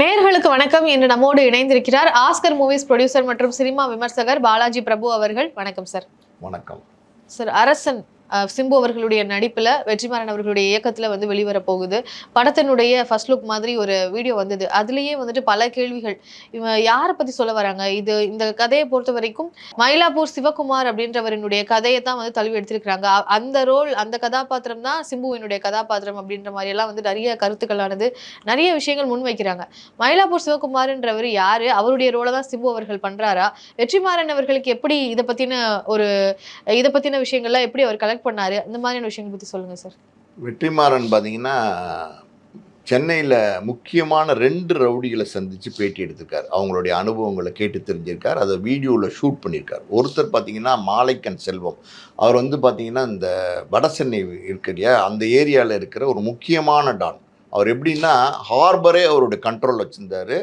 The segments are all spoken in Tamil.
நேர்களுக்கு வணக்கம். இன்று நம்மோடு இணைந்திருக்கிறார் ஆஸ்கர் மூவிஸ் ப்ரொடியூசர் மற்றும் சினிமா விமர்சகர் பாலாஜி பிரபு அவர்கள். வணக்கம் சார் வணக்கம். சார் அரசன் சிம்பு அவர்களுடைய நடிப்பில் வெற்றிமாறன் அவர்களுடைய இயக்கத்தில் வந்து வெளிவர போகுது படத்தினுடைய ஃபர்ஸ்ட் லுக் மாதிரி ஒரு வீடியோ வந்தது. அதுலேயே வந்துட்டு பல கேள்விகள். இவன் யாரை பற்றி சொல்ல வராங்க? இது இந்த கதையை பொறுத்த வரைக்கும் மயிலாப்பூர் சிவகுமார் அப்படின்றவரினுடைய கதையை தான் வந்து தழுவி எடுத்திருக்கிறாங்க. அந்த ரோல் அந்த கதாபாத்திரம் தான் சிம்புவினுடைய கதாபாத்திரம் அப்படின்ற மாதிரியெல்லாம் வந்து நிறைய கருத்துக்களானது நிறைய விஷயங்கள் முன்வைக்கிறாங்க மயிலாப்பூர் சிவகுமார்ன்றவர் யார்? அவருடைய ரோலை தான் சிம்பு அவர்கள் பண்ணுறாரா வெற்றிமாறன் அவர்களுக்கு எப்படி இதை பற்றின ஒரு இதை பற்றின விஷயங்கள்லாம் எப்படி அவர் கலெக்ட் பண்ணாரு. இந்த மாதிரியான விஷயங்கள் பற்றி சொல்லுங்கள் சார் வெற்றிமாறன் பார்த்தீங்கன்னா சென்னையில் முக்கியமான ரெண்டு ரவுடிகளை சந்தித்து பேட்டி எடுத்திருக்கார். அவங்களுடைய அனுபவங்களை கேட்டு தெரிஞ்சிருக்கார். அதை வீடியோவில் ஷூட் பண்ணியிருக்கார் ஒருத்தர் பார்த்தீங்கன்னா மாலைக்கன் செல்வம். அவர் வந்து பார்த்தீங்கன்னா இந்த வட சென்னை இல்லையா? அந்த ஏரியாவில் இருக்கிற ஒரு முக்கியமான டான். அவர் எப்படின்னா ஹார்பரே அவருடைய கண்ட்ரோல் வச்சுருந்தாரு.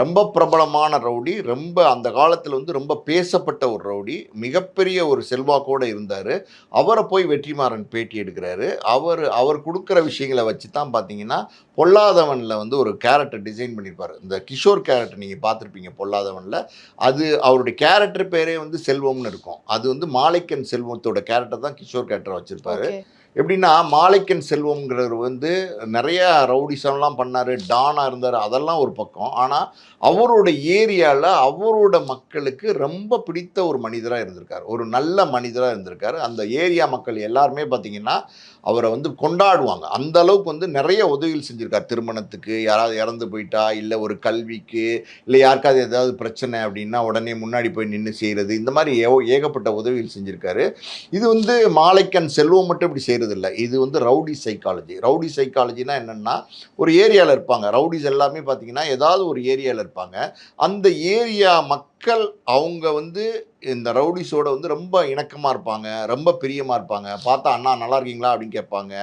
ரொம்ப பிரபலமான ரவுடி ரொம்ப அந்த காலத்தில் வந்து ரொம்ப பேசப்பட்ட ஒரு ரவுடி மிகப்பெரிய ஒரு செல்வாக்கோடு இருந்தார். அவரை போய் வெற்றிமாறன் பேட்டி எடுக்கிறாரு. அவர் அவர் கொடுக்குற விஷயங்களை வச்சு தான் பார்த்தீங்கன்னா பொல்லாதவனில் வந்து ஒரு கேரக்டர் டிசைன் பண்ணியிருப்பார் இந்த கிஷோர் கேரக்டர் நீங்கள் பார்த்துருப்பீங்க பொல்லாதவனில். அது அவருடைய கேரக்டர் பேரே வந்து செல்வம்னு இருக்கும். அது வந்து மாலைக்கன் செல்வத்தோட கேரக்டர் தான் கிஷோர் கேரக்டர் வச்சுருப்பாரு. எப்படின்னா மாலைக்கன் செல்வம்ங்கிறவர் வந்து நிறைய ரவுடிசம்லாம் பண்ணார் டானாக இருந்தார் அதெல்லாம் ஒரு பக்கம். ஆனால் அவரோட ஏரியாவில் அவரோட மக்களுக்கு ரொம்ப பிடித்த ஒரு மனிதராக இருந்திருக்கார். ஒரு நல்ல மனிதராக இருந்திருக்கார். அந்த ஏரியா மக்கள் எல்லாருமே பார்த்திங்கன்னா அவரை வந்து கொண்டாடுவாங்க. அந்த அளவுக்கு வந்து நிறைய உதவிகள் செஞ்சுருக்கார். திருமணத்துக்கு யாராவது இறந்து போயிட்டா இல்லை ஒரு கல்விக்கு இல்லை யாருக்காவது ஏதாவது பிரச்சனை அப்படின்னா உடனே முன்னாடி போய் நின்று செய்கிறது இந்த மாதிரி ஏ- ஏகப்பட்ட உதவிகள் செஞ்சுருக்காரு. இது வந்து மாலைக்கன் செல்வம் மட்டும் இப்படி செய்கிறதில்ல இது வந்து ரவுடி சைக்காலஜி ரவுடி சைக்காலஜினா என்னென்னா ஒரு ஏரியாவில் இருப்பாங்க. ரவுடிஸ் எல்லாமே பார்த்தீங்கன்னா ஏதாவது ஒரு ஏரியாவில் இருப்பாங்க. அந்த ஏரியா மக்கள் அவங்க வந்து இந்த ரவுடிஸோட வந்து ரொம்ப இணக்கமாக இருப்பாங்க ரொம்ப பிரியமாக இருப்பாங்க. பார்த்தா அண்ணா நல்லா இருக்கீங்களா? அப்படின்னு கேட்பாங்க.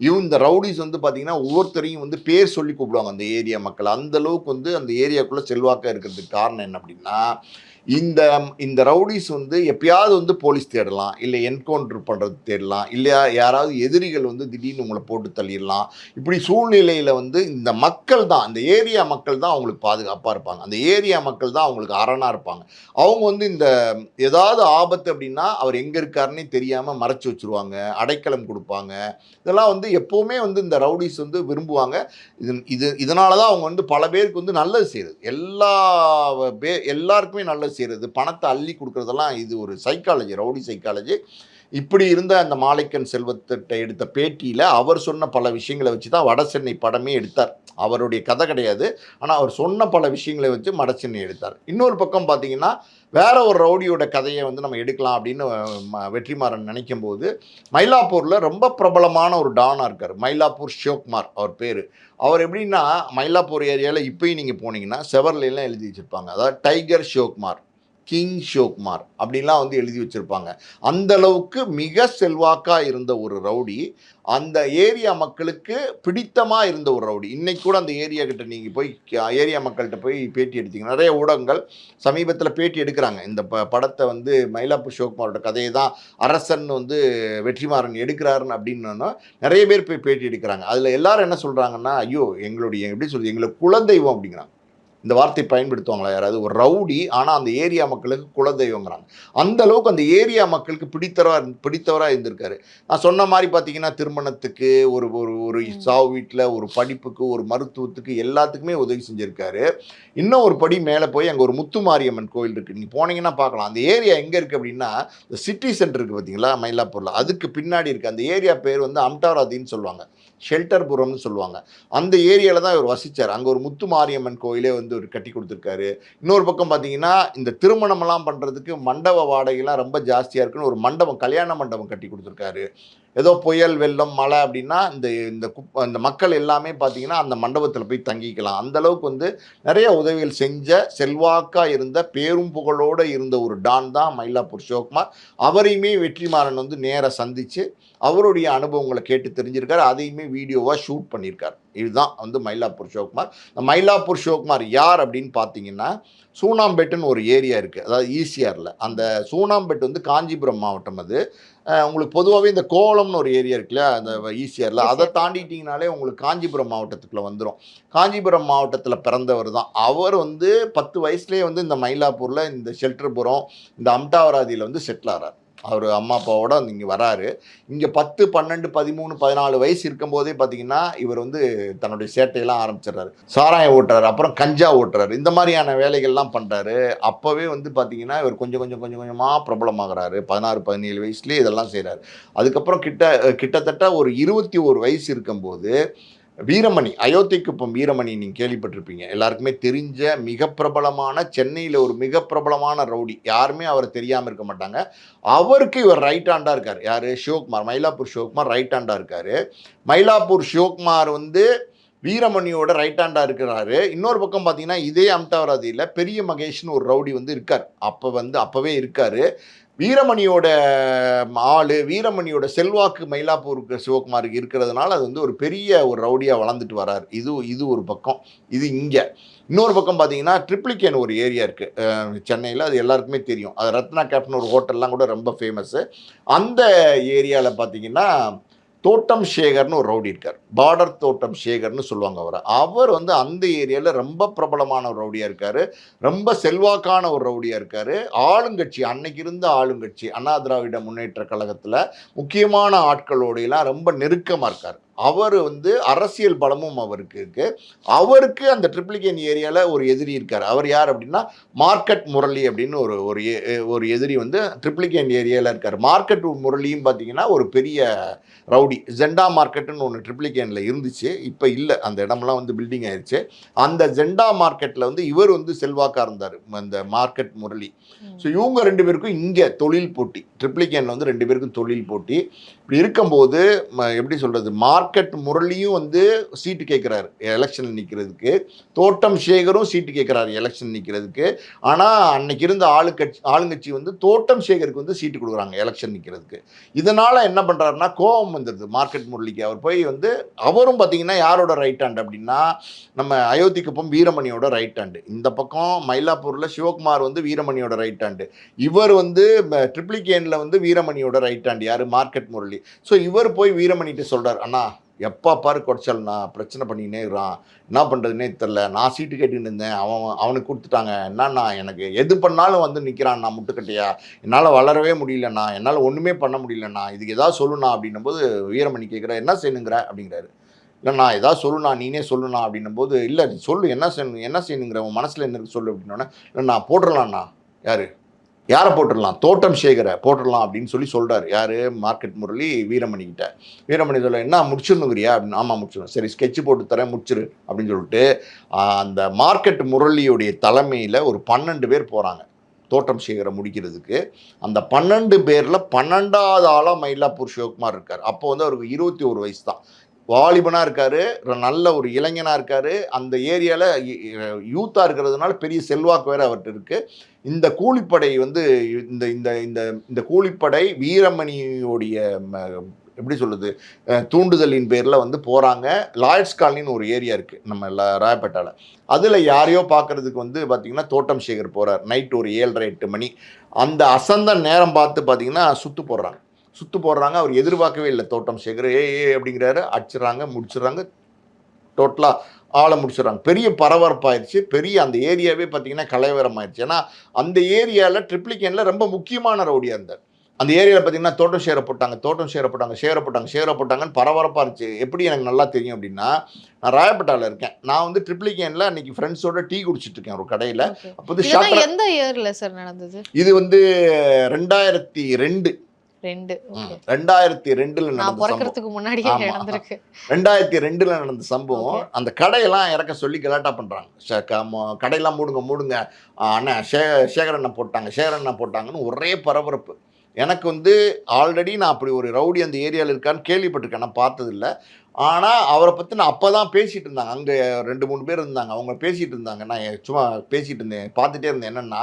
இவன் இந்த ரவுடிஸ் வந்து பார்த்தீங்கன்னா ஒவ்வொருத்தரையும் வந்து பேர் சொல்லி கூப்பிடுவாங்க அந்த ஏரியா மக்கள். அந்த அளவுக்கு வந்து அந்த ஏரியாக்குள்ளே செல்வாக்காக இருக்கிறதுக்கு காரணம் என்ன அப்படின்னா இந்த இந்த ரவுடிஸ் வந்து எப்பயாவது வந்து போலீஸ் தேடலாம் இல்லை என்கவுண்டர் பண்ணுறது தேடலாம் இல்லையா யாராவது எதிரிகள் வந்து திடீர்னு உங்களை போட்டு தள்ளிடலாம். இப்படி சூழ்நிலையில் வந்து இந்த மக்கள் தான் இந்த ஏரியா மக்கள் தான் அவங்களுக்கு பாதுகாப்பாக இருப்பாங்க. அந்த ஏரியா மக்கள் தான் அவங்களுக்கு அரணாக இருப்பாங்க. அவங்க வந்து இந்த ஏதாவது ஆபத்து அப்படின்னா அவர் எங்கே இருக்காருன்னே தெரியாமல் மறைச்சி வச்சுருவாங்க அடைக்கலம் கொடுப்பாங்க. இதெல்லாம் வந்து எப்போவுமே வந்து இந்த ரவுடிஸ் வந்து விரும்புவாங்க. இது இது இதனால தான் அவங்க வந்து பல பேருக்கு வந்து நல்லது செய்யுது. எல்லா பே எல்லாருக்குமே நல்லது செய்கிறது பணத்தை அள்ளி கொடுக்குறதெல்லாம் இது ஒரு சைக்காலஜி ரவுடி சைக்காலஜி இப்படி இருந்த அந்த மாலைக்கன் செல்வத்திட்ட எடுத்த பேட்டியில் அவர் சொன்ன பல விஷயங்களை வச்சு தான் வடசென்னை படமே எடுத்தார். அவருடைய கதை கிடையாது. ஆனால் அவர் சொன்ன பல விஷயங்களை வச்சு வடசென்னை எடுத்தார். இன்னொரு பக்கம் பார்த்தீங்கன்னா வேற ஒரு ரவுடியோட கதையை வந்து நம்ம எடுக்கலாம் அப்படின்னு வெற்றிமாறன் நினைக்கும் போது மயிலாப்பூரில் ரொம்ப பிரபலமான ஒரு டானாக இருக்கார். மயிலாப்பூர் ஷிவகுமார் அவர் பேர். அவர் எப்படின்னா மயிலாப்பூர் ஏரியாவில் இப்போயும் நீங்கள் போனீங்கன்னா செவர்லாம் எழுதி வச்சுருப்பாங்க. அதாவது டைகர் ஷோக்குமார் கிங் ஷோக்குமார் அப்படின்லாம் வந்து எழுதி வச்சுருப்பாங்க. அந்த அளவுக்கு மிக செல்வாக்காக இருந்த ஒரு ரவுடி அந்த ஏரியா மக்களுக்கு பிடித்தமாக இருந்த ஒரு ரவுடி. இன்றைக்கி கூட அந்த ஏரியா கிட்ட நீங்கள் போய் ஏரியா மக்கள்கிட்ட போய் பேட்டி எடுத்தீங்க. நிறைய ஊடகங்கள் சமீபத்தில் பேட்டி எடுக்கிறாங்க. இந்த ப படத்தை வந்து மயிலாப்பூர் சிவகுமாரோட கதையை தான் அரசன் வந்து வெற்றிமாறன் எடுக்கிறாருன்னு அப்படின்னா நிறைய பேர் போய் பேட்டி எடுக்கிறாங்க. அதில் எல்லாரும் என்ன சொல்கிறாங்கன்னா ஐயோ எங்களுடைய எப்படி சொல்றது? எங்களுக்கு குலதெய்வம் அப்படிங்கிறாங்க. இந்த வார்த்தை பயன்படுத்துவாங்களா யாராவது? ஒரு ரவுடி ஆனால் அந்த ஏரியா மக்களுக்கு குலதெய்வங்கிறாங்க. அந்த அளவுக்கு அந்த ஏரியா மக்களுக்கு பிடித்தவரா பிடித்தவராக இருந்திருக்காரு. நான் சொன்ன மாதிரி பார்த்தீங்கன்னா திருமணத்துக்கு ஒரு ஒரு ஒரு. சாவு வீட்டில் ஒரு படிப்புக்கு ஒரு மருத்துவத்துக்கு எல்லாத்துக்குமே உதவி செஞ்சுருக்காரு. இன்னும் ஒரு படி மேலே போய் அங்கே ஒரு முத்துமாரியம்மன் கோயில் இருக்குது நீங்கள் போனீங்கன்னா பார்க்கலாம் அந்த ஏரியா எங்கே இருக்குது அப்படின்னா இந்த சிட்டி சென்டர் இருக்குது பார்த்தீங்களா மயிலாப்பூரில். அதுக்கு பின்னாடி இருக்குது அந்த ஏரியா பேர் வந்து அம்டாராதின்னு சொல்லுவாங்க. ஷெல்டர்புரம்னு சொல்லுவாங்க. அந்த ஏரியாவில் தான் இவர் வசித்தார் அங்கே ஒரு முத்து மாரியம்மன் கோயிலே வந்து ஒரு கட்டி கொடுத்துருக்காரு. இன்னொரு பக்கம் பார்த்தீங்கன்னா இந்த திருமணமெல்லாம் பண்ணுறதுக்கு மண்டப வாடகைலாம் ரொம்ப ஜாஸ்தியாக இருக்குன்னு ஒரு மண்டபம் கல்யாண மண்டபம் கட்டி கொடுத்துருக்காரு. ஏதோ புயல் வெள்ளம் மழை அப்படின்னா இந்த இந்த குப் அந்த மக்கள் எல்லாமே பார்த்தீங்கன்னா அந்த மண்டபத்தில் போய் தங்கிக்கலாம். அந்த அளவுக்கு வந்து நிறைய உதவிகள் செஞ்ச செல்வாக்காக இருந்த பேரும் புகழோடு இருந்த ஒரு டான் தான் மயிலாப்பூர் சிவகுமார். அவரையுமே வெற்றிமாறன் வந்து நேராக சந்தித்து அவருடைய அனுபவங்களை கேட்டு தெரிஞ்சிருக்காரு. அதையுமே வீடியோவாக ஷூட் பண்ணியிருக்காரு. இதுதான் வந்து மயிலாப்பூர் சிவகுமார். இந்த மயிலாப்பூர் சிவகுமார் யார் அப்படின்னு பார்த்தீங்கன்னா சூனாம்பேட்டுன்னு ஒரு ஏரியா இருக்குது அதாவது ஈசிஆரில். அந்த சூனாம்பேட்டு வந்து காஞ்சிபுரம் மாவட்டம் அது. உங்களுக்கு பொதுவாகவே இந்த கோவளம்னு ஒரு ஏரியா இருக்குல்ல அந்த ஈசிஆரில் ECR. அதை தாண்டிட்டிங்கனாலே உங்களுக்கு காஞ்சிபுரம் மாவட்டத்துக்குள்ள வந்துடும் காஞ்சிபுரம் மாவட்டத்தில் பிறந்தவர் தான். அவர் வந்து பத்து வயசுலேயே வந்து இந்த மயிலாப்பூரில் இந்த ஷெல்டர்புரம் இந்த அம்டாவராதியில் வந்து செட்டில் ஆகிறார் அவர் அம்மா அப்பாவோட இங்கே வராரு. இங்கே பத்து பன்னெண்டு பதிமூணு பதினாலு வயசு இருக்கும்போதே பார்த்தீங்கன்னா இவர் வந்து தன்னுடைய சேட்டையெல்லாம் ஆரம்பிச்சிடுறாரு. சாராயம் ஓட்டுறாரு அப்புறம் கஞ்சா ஓட்டுறாரு இந்த மாதிரியான வேலைகள்லாம் பண்ணுறாரு அப்போவே வந்து பார்த்தீங்கன்னா இவர் கொஞ்சம் கொஞ்சம் கொஞ்சம் கொஞ்சமாக பிரபலமாகறாரு பதினாறு பதினேழு வயசுலேயே இதெல்லாம் செய்கிறாரு அதுக்கப்புறம் கிட்ட கிட்டத்தட்ட ஒரு இருபத்தி ஒரு வயசு இருக்கும்போது வீரமணி அயோத்திக்குப்பம் வீரமணி நீங்கள் கேள்விப்பட்டிருப்பீங்க. எல்லாருக்குமே தெரிஞ்ச மிக பிரபலமான சென்னையில் ஒரு மிக பிரபலமான ரவுடி. யாருமே அவரை தெரியாமல் இருக்க மாட்டாங்க. அவருக்கு இவர் ரைட் ஹேண்டாக இருக்கார். யார்? சிவகுமார். மயிலாப்பூர் சிவகுமார் ரைட் ஹேண்டாக இருக்கார். மயிலாப்பூர் சிவகுமார் வந்து வீரமணியோட ரைட் ஹேண்டாக இருக்கிறாரு. இன்னொரு பக்கம் பார்த்தீங்கன்னா இதே அம்தாவராதியில் பெரிய மகேஷ்னு ஒரு ரவுடி வந்து இருக்கார். அப்போ வந்து அப்போவே இருக்கார். வீரமணியோட ஆள் வீரமணியோட செல்வாக்கு மயிலாப்பூருக்கு சிவகுமாருக்கு இருக்கிறதுனால அது வந்து ஒரு பெரிய ஒரு ரவுடியாக வளர்ந்துட்டு வரார். இது இது ஒரு பக்கம். இது இங்கே. இன்னொரு பக்கம் பார்த்தீங்கன்னா ட்ரிப்ளிகேன் ஒரு ஏரியா இருக்குது சென்னையில் அது எல்லாருக்குமே தெரியும். அது ரத்னா கேப்னு ஒரு ஹோட்டல்லாம் கூட ரொம்ப ஃபேமஸ்ஸு அந்த ஏரியாவில் பார்த்தீங்கன்னா தோட்டம் சேகர்னு ஒரு ரவுடி இருக்கார். பார்டர் தோட்டம் சேகர்னு சொல்லுவாங்க அவரை. அவர் வந்து அந்த ஏரியாவில் ரொம்ப பிரபலமான ஒரு ரவுடியாக இருக்கார். ரொம்ப செல்வாக்கான ஒரு ரவுடியாக இருக்கார். ஆளுங்கட்சி அன்னைக்கு இருந்த ஆளுங்கட்சி அண்ணா திராவிட முன்னேற்ற கழகத்தில் முக்கியமான ஆட்களோடையெல்லாம் ரொம்ப நெருக்கமாக இருக்கார். அவர் வந்து அரசியல் பலமும் அவருக்கு இருக்கு. அவருக்கு அந்த ட்ரிப்ளிகேன் ஏரியாவில் ஒரு எதிரி இருக்கார். அவர் யார் அப்படின்னா மார்க்கெட் முரளி அப்படின்னு ஒரு ஒரு ஒரு எதிரி வந்து ட்ரிப்ளிகேன் ஏரியாவில் இருக்கார். மார்க்கெட் முரளியும் பார்த்தீங்கன்னா ஒரு பெரிய ரவுடி. ஜெண்டா மார்க்கெட்டுன்னு ஒன்று ட்ரிப்ளிகேனில் இருந்துச்சு. இப்போ இல்லை. அந்த இடமெல்லாம் வந்து பில்டிங் ஆயிடுச்சு அந்த ஜெண்டா மார்க்கெட்டில் வந்து இவர் வந்து செல்வாக்காக இருந்தார். அந்த மார்க்கெட் முரளி. ஸோ இவங்க ரெண்டு பேருக்கும் இங்கே தொழில் போட்டி. ட்ரிப்ளிகேனில் வந்து ரெண்டு பேருக்கும் தொழில் போட்டி. இப்படி இருக்கும்போது ம- எப்படி சொல்கிறது மார்க்கெட் முரளியும் வந்து சீட்டு கேட்குறாரு. எலெக்ஷனில் நிற்கிறதுக்கு தோட்டம் சேகரும் சீட்டு கேட்குறாரு எலெக்ஷன் நிற்கிறதுக்கு ஆனால் அன்னைக்கு இருந்த ஆளுங்கட்சி ஆளுங்கட்சி வந்து தோட்டம் சேகருக்கு வந்து சீட்டு கொடுக்குறாங்க எலெக்ஷன் நிற்கிறதுக்கு இதனால் என்ன பண்ணுறாருன்னா கோபம் வந்துடுது மார்க்கெட் முரளிக்கு. அவர் போய் வந்து அவரும் பார்த்தீங்கன்னா யாரோட ரைட் ஹேண்ட் அப்படின்னா நம்ம அயோத்திக்குப்பம் வீரமணியோட ரைட் ஹேண்டு இந்த பக்கம் மயிலாப்பூரில் சிவகுமார் வந்து வீரமணியோட ரைட் ஹேண்டு இவர் வந்து ட்ரிப்ளிகேனில் வந்து வீரமணியோட ரைட் ஹேண்ட் யார்? மார்க்கெட் முரளி. ஸோ இவர் போய் வீரமணிகிட்ட சொல்கிறார் அண்ணா எப்பா பாரு குறைச்சல்ண்ணா பிரச்சனை பண்ணிக்கினே இருக்கிறான். என்ன பண்ணுறதுனே தெரில நான் சீட்டு கேட்டுன்னு இருந்தேன். அவன் அவனுக்கு கொடுத்துட்டாங்க. என்னண்ணா எனக்கு எது பண்ணாலும் வந்து நிற்கிறான் நான் முட்டுக்கட்டையா? என்னால் வளரவே முடியலண்ணா. என்னால் ஒன்றுமே பண்ண முடியலண்ணா. இதுக்கு ஏதாவது சொல்லுண்ணா அப்படின்னும் போது வீரமணி கேட்குற என்ன செய்யணுங்கிற? அப்படிங்கிறாரு. இல்லைண்ணா ஏதாவது சொல்லுண்ணா நீனே சொல்லுண்ணா அப்படின்னும் போது இல்லை நீ சொல்லு என்ன செய்யணும் என்ன செய்யணுங்கிற? உன் மனசில் என்ன இருக்கு சொல்லு அப்படின்னோடனே இல்லைண்ணா போட்டுடலாண்ணா யார்? யாரை போட்டுடலாம்? தோட்டம் சேகரை போட்டுடலாம் அப்படின்னு சொல்லி சொல்கிறார் யார்? மார்க்கெட் முரளி வீரமணி கிட்ட. வீரமணி சொல்ல என்ன முடிச்சிருந்துங்கிறியா அப்படின்னு ஆமாம் முடிச்சிடணும். சரி ஸ்கெட்ச் போட்டு தரேன் முடிச்சிரு அப்படின்னு சொல்லிட்டு அந்த மார்க்கெட் முரளியுடைய தலைமையில் ஒரு பன்னெண்டு பேர் போகிறாங்க தோட்டம் சேகரை முடிக்கிறதுக்கு. அந்த பன்னெண்டு பேரில் பன்னெண்டாவது ஆளாக மயிலாப்பூர் சிவகுமார் இருக்கார். அப்போ வந்து அவருக்கு இருபத்தி ஒரு வயசு தான். வாலிபனாக இருக்கார் நல்ல ஒரு இளைஞனாக இருக்கார். அந்த ஏரியாவில் யூத்தாக இருக்கிறதுனால பெரிய செல்வாக்கு வேறு அவர்கிட்ட இருக்குது இந்த கூலிப்படை வந்து இந்த இந்த இந்த இந்த கூலிப்படை வீரமணியோடைய ம, எப்படி சொல்லுது தூண்டுதலின் பேரில் வந்து போகிறாங்க லாயர்ஸ் காலனின்னு ஒரு ஏரியா இருக்குது நம்ம ராயப்பேட்டாவில் அதில் யாரையோ பார்க்கறதுக்கு வந்து பார்த்திங்கன்னா தோட்டம் சேகர் போகிறார் நைட் ஒரு ஏழரை எட்டு மணி. அந்த அசந்த நேரம் பார்த்து பார்த்தீங்கன்னா சுற்று போடுறாங்க. சுத்து போடுறாங்க அவர் எதிர்பார்க்கவே இல்லை. தோட்டம் சேகர் ஏ ஏ அப்படிங்கிறாரு. அடிச்சிடுறாங்க முடிச்சிடுறாங்க. டோட்டலாக ஆளை முடிச்சிடுறாங்க. பெரிய பரபரப்பாயிருச்சு பெரிய அந்த ஏரியாவே பார்த்தீங்கன்னா கலைவரம் ஆயிடுச்சு ஏன்னா அந்த ஏரியாவில் ட்ரிப்ளிகேனில் ரொம்ப முக்கியமான ரவுடியாக இருந்தார். அந்த ஏரியாவில் பார்த்தீங்கன்னா தோட்டம் சேர போட்டாங்க தோட்டம் சேர போட்டாங்க சேர போட்டாங்க சேர போட்டாங்கன்னு பரபரப்பாக இருந்துச்சு. எப்படி எனக்கு நல்லா தெரியும் அப்படின்னா நான் ராயப்பேட்டாவில் இருக்கேன். நான் வந்து ட்ரிப்ளிகேனில் அன்னைக்கு ஃப்ரெண்ட்ஸோட டீ குடிச்சிட்டு இருக்கேன் ஒரு கடையில். அப்போ வந்து எந்த இயர்ல சார் நடந்தது? இது வந்து ரெண்டாயிரத்தி ரெண்டு. ரெண்டு. ரெண்டாயிரத்தி ரெண்டில் நடந்த சம்பவம். பிறக்கிறதுக்கு முன்னாடியே ஆமா. நடந்திருக்கு. ரெண்டாயிரத்தி ரெண்டில் நடந்த சம்பவம். அந்த கடையெல்லாம் இறக்க சொல்லி கலாட்டா பண்ணுறாங்க கடையெல்லாம் மூடுங்க மூடுங்க. அண்ணா சே சேகர் அண்ணா போட்டாங்க சேகர் அண்ணா போட்டாங்கன்னு ஒரே பரபரப்பு. எனக்கு வந்து ஆல்ரெடி நான் அப்படி ஒரு ரவுடி அந்த ஏரியாவில் இருக்கான்னு கேள்விப்பட்டிருக்கேன். நான் பார்த்ததில்ல. ஆனால் அவரை பற்றி நான் அப்போ தான் பேசிகிட்டு இருந்தாங்க. அங்கே ரெண்டு மூணு பேர் இருந்தாங்க. அவங்க பேசிகிட்டு இருந்தாங்க. நான் சும்மா பேசிகிட்டு இருந்தேன் பார்த்துட்டே இருந்தேன். என்னென்னா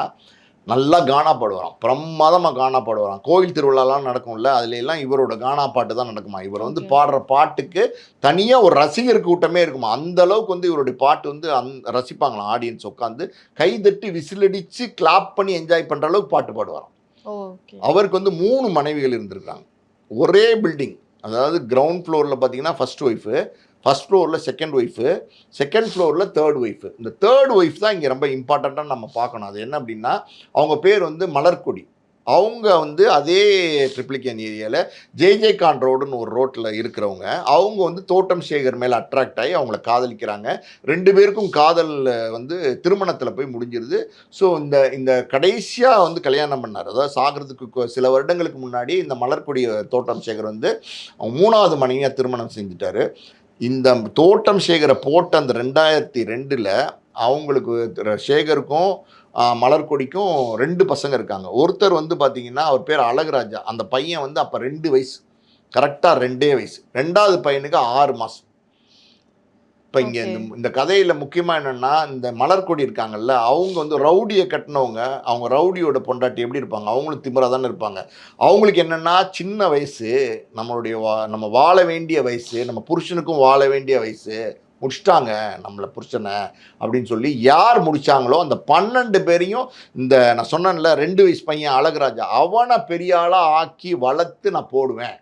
நல்லா கானா பாடுவாராம் பிரமாதமாக கானா பாடுவாராம் கோயில் திருவிழாலாம் நடக்கும்ல அதுல எல்லாம் இவரோட கானா பாட்டு தான் நடக்குமா? இவர் வந்து. பாடுற பாட்டுக்கு தனியாக ஒரு ரசிகர் கூட்டமே இருக்குமா? அந்த அளவுக்கு வந்து இவருடைய பாட்டு வந்து அந் ரசிப்பாங்களாம் ஆடியன்ஸ் உட்காந்து கைதட்டி விசிலடிச்சு கிளாப் பண்ணி என்ஜாய் பண்ணுற அளவுக்கு பாட்டு பாடுவாராம். அவருக்கு வந்து மூணு மனைவிகள் இருந்திருக்காங்க. ஒரே பில்டிங் அதாவது கிரவுண்ட் ஃப்ளோரில் பார்த்தீங்கன்னா ஃபர்ஸ்ட் ஒய்ஃபு ஃபர்ஸ்ட் ஃப்ளோரில் செகண்ட் ஒய்ஃபு செகண்ட் ஃப்ளோரில் தேர்ட் ஒய்ஃபு இந்த தேர்ட் ஒய்ஃப் தான் இங்கே ரொம்ப இம்பார்ட்டண்ட்டாக நம்ம பார்க்கணும். அது என்ன அப்படின்னா அவங்க பேர் வந்து மலர்கொடி. அவங்க வந்து அதே ட்ரிப்ளிகேன் ஏரியாவில் ஜேஜே கான் ரோடுன்னு ஒரு ரோட்டில் இருக்கிறவங்க அவங்க வந்து தோட்டம் சேகர் மேலே அட்ராக்ட் ஆகி அவங்கள காதலிக்கிறாங்க. ரெண்டு பேருக்கும் காதல் வந்து திருமணத்தில் போய் முடிஞ்சிருது. ஸோ இந்த இந்த கடைசியாக வந்து கல்யாணம் பண்ணார். அதாவது சாகிறதுக்கு சில வருடங்களுக்கு முன்னாடி இந்த மலர்கொடி தோட்டம் சேகர் வந்து அவங்க மூணாவது மனைவியாக திருமணம் செஞ்சுட்டாரு. இந்த தோட்டம் சேகரை போட்ட அந்த ரெண்டாயிரத்தி ரெண்டில் அவங்களுக்கு ர- சேகருக்கும் மலர்கொடிக்கும் ரெண்டு பசங்க இருக்காங்க. ஒருத்தர் வந்து பார்த்தீங்கன்னா அவர் பேர் அழகுராஜா. அந்த பையன் வந்து அப்போ ரெண்டு வயசு. கரெக்டாக ரெண்டே வயசு. ரெண்டாவது பையனுக்கு ஆறு மாதம் இப்போ இங்கே இந்த இந்த கதையில் முக்கியமாக என்னென்னா இந்த மலர்கொடி இருக்காங்கல்ல அவங்க வந்து ரவுடியை கட்டினவங்க அவங்க ரவுடியோட பொண்டாட்டி எப்படி இருப்பாங்க? அவங்களும் திமிரா தானே இருப்பாங்க. அவங்களுக்கு என்னென்னா சின்ன வயசு நம்மளுடைய வா நம்ம வாழ வேண்டிய வயசு நம்ம புருஷனுக்கும் வாழ வேண்டிய வயசு முடிச்சிட்டாங்க நம்மளை புருஷனை அப்படின்னு சொல்லி யார் முடிச்சாங்களோ அந்த பன்னெண்டு பேரையும் இந்த நான் சொன்னேன்ல ரெண்டு வயசு பையன் அழகுராஜா அவனை பெரிய ஆளாக ஆக்கி வளர்த்து நான் போடுவேன்.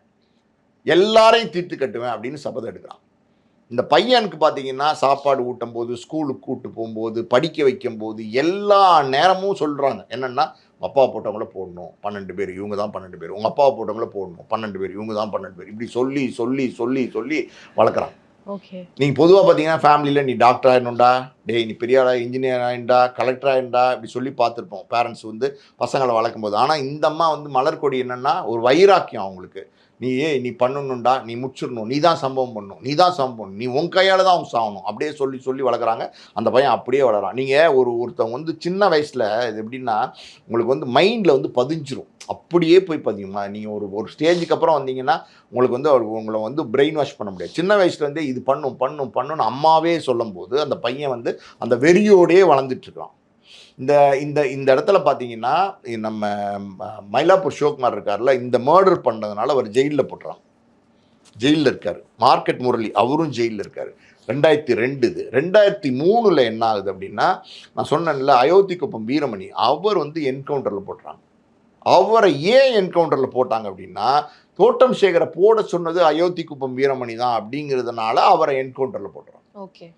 எல்லாரையும் தீர்த்து கட்டுவேன் அப்படின்னு சபதம் எடுக்கிறான். இந்த பையனுக்கு பார்த்தீங்கன்னா சாப்பாடு ஊட்டும் போது ஸ்கூலுக்கு கூட்டு போகும்போது படிக்க வைக்கும்போது எல்லா நேரமும் சொல்கிறாங்க என்னென்னா அப்பா போட்டவங்கள போடணும். பன்னெண்டு பேர் இவங்க தான் பன்னெண்டு பேர். உங்கள் அப்பா போட்டவங்கள போடணும். பன்னெண்டு பேர் இவங்க தான் பன்னெண்டு பேர். இப்படி சொல்லி சொல்லி சொல்லி சொல்லி வளர்க்குறாங்க ஓகே. நீங்கள் பொதுவாக பார்த்தீங்கன்னா ஃபேமிலியில் நீ டாக்டர் ஆயிடணும்டா. டேய் நீ பெரிய ஆளா இன்ஜினியர் ஆயிண்டா கலெக்டர் ஆயிண்டா இப்படி சொல்லி பார்த்துருப்போம் பேரண்ட்ஸ் வந்து பசங்களை வளர்க்கும் போது ஆனால் இந்த அம்மா வந்து மலர்கொடி என்னென்னா ஒரு வைராக்கியம் அவங்களுக்கு. நீ ஏ நீ பண்ணணும்டா நீ முச்சிடணும் நீ தான் சம்பவம் பண்ணணும் நீ தான் சம்பவம் நீ உன் கையால் தான் அவங்க சாகணும் அப்படியே சொல்லி சொல்லி வளர்க்குறாங்க. அந்த பையன் அப்படியே வளரான் நீங்கள் ஒரு ஒருத்தவங்க வந்து சின்ன வயசில் இது எப்படின்னா உங்களுக்கு வந்து மைண்டில் வந்து பதிஞ்சிரும். அப்படியே போய் பதியுமா. நீங்கள் ஒரு ஒரு ஸ்டேஜுக்கு அப்புறம் வந்தீங்கன்னா உங்களுக்கு வந்து அவர் உங்களை வந்து பிரெயின் வாஷ் பண்ண முடியாது. சின்ன வயசுலேருந்தே இது பண்ணும் பண்ணும் பண்ணுன்னு அம்மாவே சொல்லும்போது அந்த பையன் வந்து அந்த வெறியோடயே வளர்ந்துட்டுருக்கான் இந்த இந்த இந்த இடத்துல பார்த்தீங்கன்னா நம்ம ம- மயிலாப்பூர் சிவகுமார் இருக்கார்ல இந்த மர்டர் பண்ணதுனால அவர் ஜெயிலில் போட்டுறான். ஜெயிலில் இருக்கார். மார்க்கெட் முரளி அவரும் ஜெயிலில் இருக்கார். ரெண்டாயிரத்தி ரெண்டு இது. ரெண்டாயிரத்தி மூணில் என்ன ஆகுது அப்படின்னா நான் சொன்னேன்ல அயோத்தி குப்பம் வீரமணி அவர் வந்து என்கவுண்டரில் போட்டுறாங்க. அவரை ஏன் என்கவுண்டரில் போட்டாங்க அப்படின்னா தோட்டம் சேகரை போட சொன்னது அயோத்தி குப்பம் வீரமணி தான் அப்படிங்கிறதுனால அவரை என்கவுண்டரில் போட்டுறாங்க. ஓகே.